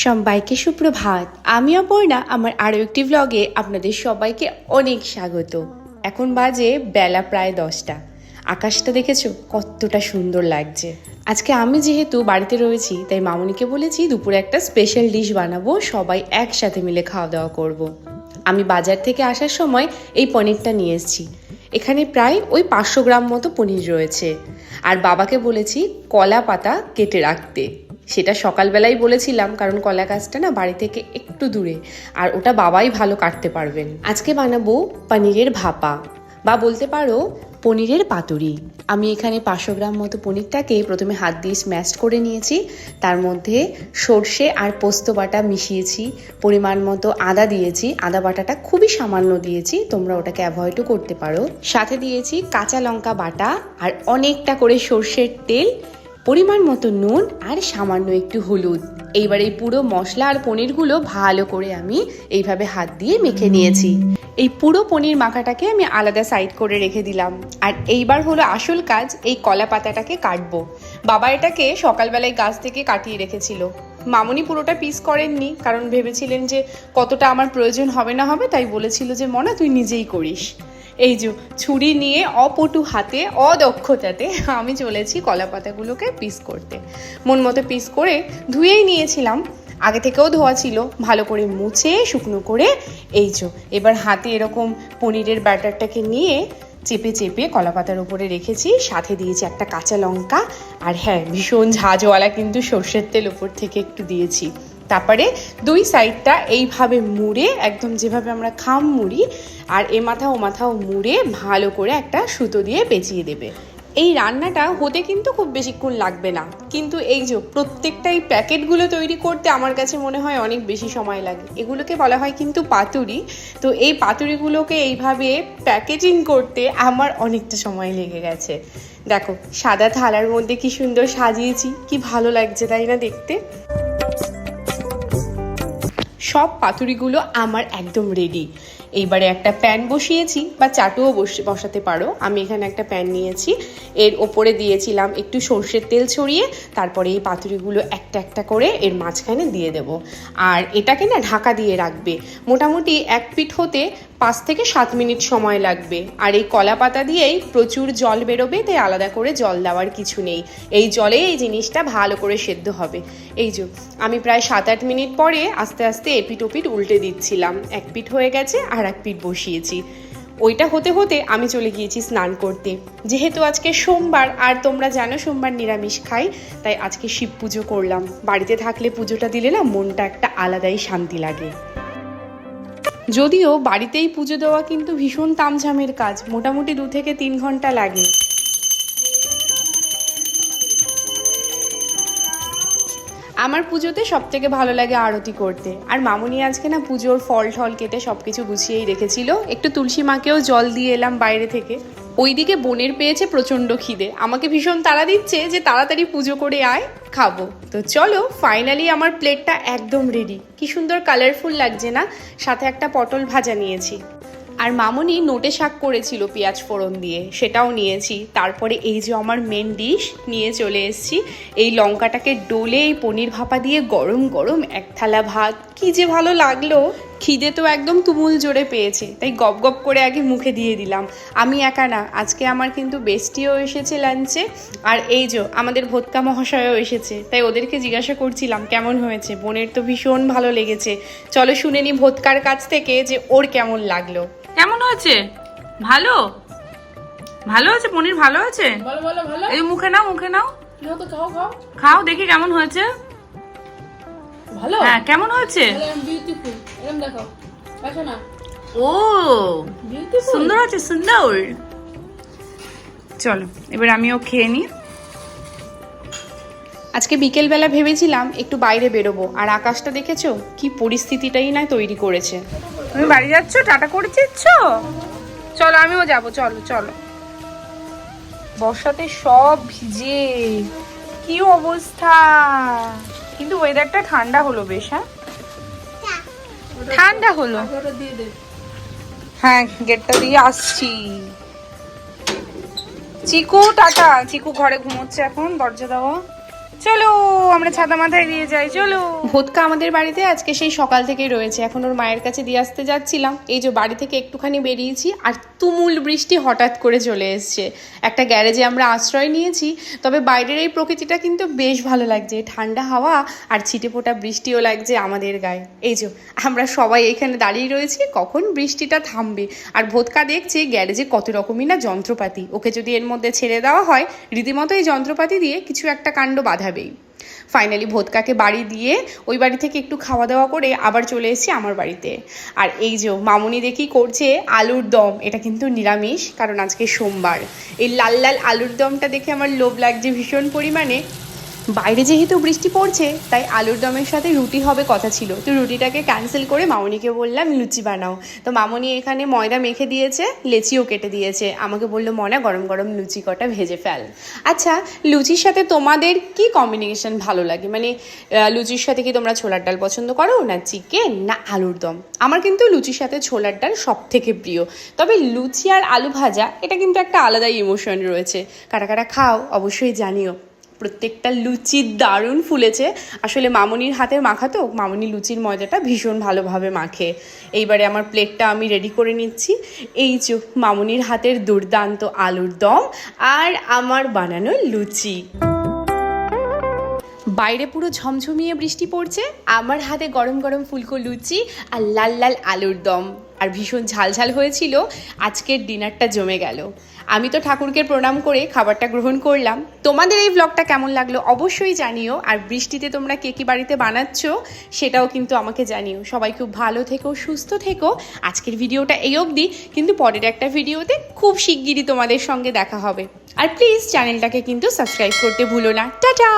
সবাইকে সুপ্রভাত। আমি অপর্ণা, আমার আরও একটি ব্লগে আপনাদের সবাইকে অনেক স্বাগত। এখন বাজে বেলা প্রায় দশটা। আকাশটা দেখেছ? কতটা সুন্দর লাগছে। আজকে আমি যেহেতু বাড়িতে রয়েছি, তাই মামুনিকে বলেছি দুপুরে একটা স্পেশাল ডিশ বানাবো, সবাই একসাথে মিলে খাওয়া দাওয়া করব। আমি বাজার থেকে আসার সময় এই পনিরটা নিয়ে এসেছি। এখানে প্রায় ওই পাঁচশো গ্রাম মতো পনির রয়েছে। আর বাবাকে বলেছি কলা পাতা কেটে রাখতে। সেটা সকালবেলাই বলেছিলাম, কারণ কলা গাছটা না বাড়ি থেকে একটু দূরে, আর ওটা বাবাই ভালো কাটতে পারবেন। আজকে বানাবো পনিরের ভাপা, বা বলতে পারো পনিরের পাতুরি। আমি এখানে পাঁচশো গ্রাম মতো পনিরটাকে প্রথমে হাত দিয়ে স্ম্যাশ করে নিয়েছি, তার মধ্যে সর্ষে আর পোস্ত বাটা মিশিয়েছি, পরিমাণ মতো আদা দিয়েছি, আদা বাটাটা খুবই সামান্য দিয়েছি, তোমরা ওটাকে অ্যাভয়েডও করতে পারো। সাথে দিয়েছি কাঁচা লঙ্কা বাটা, আর অনেকটা করে সর্ষের তেল পরিমাণ মতো নুন আর সামান্য একটু হলুদ। এইবার এই পুরো মশলা আর পনিরগুলো ভালো করে আমি এইভাবে হাত দিয়ে মেখে নিয়েছি। এই পুরো পনির মাখাটাকে আমি আলাদা সাইড করে রেখে দিলাম। আর এইবার হলো আসল কাজ এই কলা পাতাটাকে কাটবো। বাবা এটাকে সকালবেলায় গাছ থেকে কাটিয়ে রেখেছিল। মামনি পুরোটা পিস করেননি, কারণ ভেবেছিলেন যে কতটা আমার প্রয়োজন হবে না হবে, তাই বলেছিল যে মনা তুই নিজেই করিস। এই যে ছুরি নিয়ে অপটু হাতে, অদক্ষতাতে আমি চলেছি কলা পাতাগুলোকে পিস করতে। মন মতো পিস করে ধুয়েই নিয়েছিলাম। আগে থেকেও ধোয়া ছিল। ভালো করে মুছে, শুকনো করে এই যে এবার হাতে এরকম পনিরের ব্যাটারটাকে নিয়ে চেপে চেপে কলা পাতার উপরে রেখেছি। সাথে দিয়েছি একটা কাঁচা লঙ্কা। আর হ্যাঁ ভীষণ ঝাঁঝওয়ালা কিন্তু সর্ষের তেল উপর থেকে একটু দিয়েছি। তারপরে দুই সাইডটা এইভাবে মুড়ে, একদম যেভাবে আমরা খাম মুড়ি, আর এ মাথা ও মাথাও মুড়ে ভালো করে একটা সুতো দিয়ে পেঁচিয়ে দেবে। এই রান্নাটা হতে কিন্তু খুব বেশিক্ষণ লাগবে না। কিন্তু এই যে প্রত্যেকটা এই প্যাকেটগুলো তৈরি করতে আমার কাছে মনে হয় অনেক বেশি সময় লাগে। এগুলোকে বলা হয় কিন্তু পাতুরি। তো এই পাতুরিগুলোকে এইভাবে প্যাকেজিং করতে আমার অনেকটা সময় লেগে গেছে। দেখো, সাদা থালার মধ্যে কি সুন্দর সাজিয়েছি, কি ভালো লাগছে তাই না দেখতে? সব পাতুরিগুলো আমার একদম রেডি এইবারে একটা প্যান বসিয়েছি, বা চাটুও বসে, বসাতে পারো। আমি এখানে একটা প্যান নিয়েছি। এর ওপরে দিয়েছিলাম একটু সর্ষের তেল ছড়িয়ে, তারপরে এই পাতুরিগুলো একটা একটা করে এর মাঝখানে দিয়ে দেব। আর এটাকে না ঢাকা দিয়ে রাখবে। মোটামুটি এক পিঠ হতে পাঁচ থেকে সাত মিনিট সময় লাগবে। আর এই কলা পাতা দিয়েই প্রচুর জল বেরোবে, তাই আলাদা করে জল দেওয়ার কিছু নেই। এই জলে এই জিনিসটা ভালো করে সেদ্ধ হবে। এই যে, আমি প্রায় সাত আট মিনিট পরে আস্তে আস্তে এপিট ওপিট উল্টে দিচ্ছিলাম। এক পিঠ হয়ে গেছে আর এক পিঠ বসিয়েছি। ওইটা হতে হতে আমি চলে গিয়েছি স্নান করতে। যেহেতু আজকে সোমবার, আর তোমরা জানো সোমবার নিরামিষ খাই, তাই আজকে শিব পুজো করলাম। বাড়িতে থাকলে পুজোটা দিলে না মনটা একটা আলাদাই শান্তি লাগে। যদিও বাড়িতেই পুজো দেওয়া কিন্তু ভীষণ তামঝামের কাজ, মোটামুটি দু থেকে তিন ঘণ্টা লাগে। আমার পুজোতে সব থেকে ভালো লাগে আরতি করতে। আর মামুনি আজকে না পুজোর ফল ঠল কেটে সব কিছু গুছিয়েই রেখেছিল। একটু তুলসী মাকেও জল দিয়ে এলাম বাইরে থেকে। ওইদিকে বোনের পেয়েছে প্রচণ্ড খিদে। আমাকে ভীষণ তাড়া দিচ্ছে যে তাড়াতাড়ি পুজো করে আয়, খাব। তো চলো ফাইনালি আমার প্লেটটা একদম রেডি কি সুন্দর কালারফুল লাগছে না? সাথে একটা পটল ভাজা নিয়েছি। আর মামনি নোটে শাক করেছিল পেঁয়াজ ফোড়ন দিয়ে, সেটাও নিয়েছি। তারপরে এই যে আমার মেন ডিশ নিয়ে চলে এসেছি। এই লঙ্কাটাকে ডোলে এই পনির ভাপা দিয়ে গরম গরম এক থালা ভাত। কি যে ভালো লাগল! খিদে তো একদম তুমুল জোরে পেয়েছে তাই গপ গপ করে আগে মুখে দিয়ে দিলাম। আমি একা না আজকে আমার কিন্তু বেস্টিও এসেছে লাঞ্চে আর এই যে আমাদের ভোটকা মহাশয়ও এসেছে তাই ওদেরকে জিজ্ঞাসা করছিলাম কেমন হয়েছে? বোনের তো ভীষণ ভালো লেগেছে। চলো শুনে নি ভোটকার কাছ থেকে যে ওর কেমন লাগল। কেমন হয়েছে? ভালো? ভালো আছে পনির ভালো আছে ভালো ভালো ভালো। এই মুখে নাও মুখে নাও। নাও খাও খাও। খাও দেখি কেমন হয়েছে। ভালো? হ্যাঁ কেমন হয়েছে? বিউটিফুল এরকম দেখো। দেখো না। ও সুন্দর আছে সুন্দর। চলো এবার আমিও খেয়ে নিই। আজকে বিকেলবেলা ভেবেছিলাম একটু বাইরে বেরোবো আর আকাশটা দেখেছ? কি পরিস্থিতিটাই না তৈরি করেছে। তুমি বাড়ি যাচ্ছ টাটা করে দিচ্ছ? চলো আমিও যাব চলো চলো। বর্ষাতে সব ভিজে। কি অবস্থা? কিন্তু ওয়েদারটা ঠান্ডা হলো বেশ হ্যাঁ? ঠান্ডা হলো। হ্যাঁ গেটটা দিয়ে আসছি। চিকু টাটা। চিকু ঘরে ঘুমোচ্ছে এখন দরজা দেওয়া চলো। আমরা ছাতা মাথায় দিয়ে যাই, চলো। ভোটকা আমাদের বাড়িতে আজকে সেই সকাল থেকেই রয়েছে। এখন ওর মায়ের কাছে দিয়ে আসতে যাচ্ছিলাম। এই যে বাড়ি থেকে একটুখানি বেরিয়েছি আর তুমুল বৃষ্টি হঠাৎ করে চলে এসছে। একটা গ্যারেজে আমরা আশ্রয় নিয়েছি, তবে বাইরের এই প্রকৃতিটা কিন্তু বেশ ভালো লাগছে। ঠান্ডা হাওয়া আর ছিটে ফোটা বৃষ্টিও লাগছে আমাদের গায়ে। এই যে, আমরা সবাই এখানে দাঁড়িয়ে রয়েছি, কখন বৃষ্টিটা থামবে? আর ভোটকা দেখছে গ্যারেজে কত রকমই না যন্ত্রপাতি। ওকে যদি এর মধ্যে ছেড়ে দেওয়া হয়, রীতিমতো এই যন্ত্রপাতি দিয়ে কিছু একটা কাণ্ড বাঁধাবেই। ফাইনালি ভোদকাকে বাড়ি দিয়ে ওই বাড়ি থেকে একটু খাওয়া দাওয়া করে আবার চলে এসেছি আমার বাড়িতে। আর এই যে মামুনি দেখি করছে আলুর দম, এটা কিন্তু নিরামিষ, কারণ আজকে সোমবার। এই লাল লাল আলুর দমটা দেখে আমার লোভ লাগছে ভীষণ পরিমাণে। বাইরে যেহেতু বৃষ্টি পড়ছে, তাই আলুর দমের সাথে রুটি হবে কথা ছিল। তো রুটিটাকে ক্যান্সেল করে মামনিকে বললাম, লুচি বানাও। তো মামনি এখানে ময়দা মেখে দিয়েছে, লেচিও কেটে দিয়েছে। আমাকে বলল, মনা, গরম গরম লুচি কটা ভেজে ফেল। আচ্ছা লুচির সাথে তোমাদের কি কম্বিনেশন ভালো লাগে? মানে লুচির সাথে কি তোমরা ছোলার ডাল পছন্দ করো, না চিকেন না আলুর দম? আমার কিন্তু লুচির সাথে ছোলার ডাল সব থেকে প্রিয়। তবে লুচি আর আলু ভাজা, এটা কিন্তু একটা আলাদাই ইমোশন রয়েছে। কারা কারা খাও, অবশ্যই জানিও। প্রত্যেকটা লুচি দারুণ ফুলেছে। আসলে মামনির হাতে মাখা তো, মামনি লুচির ময়দাটা ভীষণ ভালোভাবে মাখে। এইবারে আমার প্লেটটা আমি রেডি করে নিচ্ছি। এই চো মামনির হাতের দুর্দান্ত আলুর দম আর আমার বানানো লুচি। বাইরে পুরো ঝমঝমিয়ে বৃষ্টি পড়ছে। আমার হাতে গরম গরম ফুলকো লুচি আর লাল লাল আলুর দম। আর ভীষণ ঝালঝাল হয়েছিল। আজকের ডিনারটা জমে গেল। আমি তো ঠাকুরকে প্রণাম করে খাবারটা গ্রহণ করলাম। তোমাদের এই ব্লগটা কেমন লাগল অবশ্যই জানিও। আর বৃষ্টিতে তোমরা কে কি বাড়িতে বানাচ্ছ সেটাও কিন্তু আমাকে জানিও। সবাই খুব ভালো থেকো, সুস্থ থেকো। আজকের ভিডিওটা এই অবধি। কিন্তু পরের একটা ভিডিওতে খুব শিগগিরই তোমাদের সঙ্গে দেখা হবে। আর প্লিজ চ্যানেলটাকে কিন্তু সাবস্ক্রাইব করতে ভুলো না। টাটা!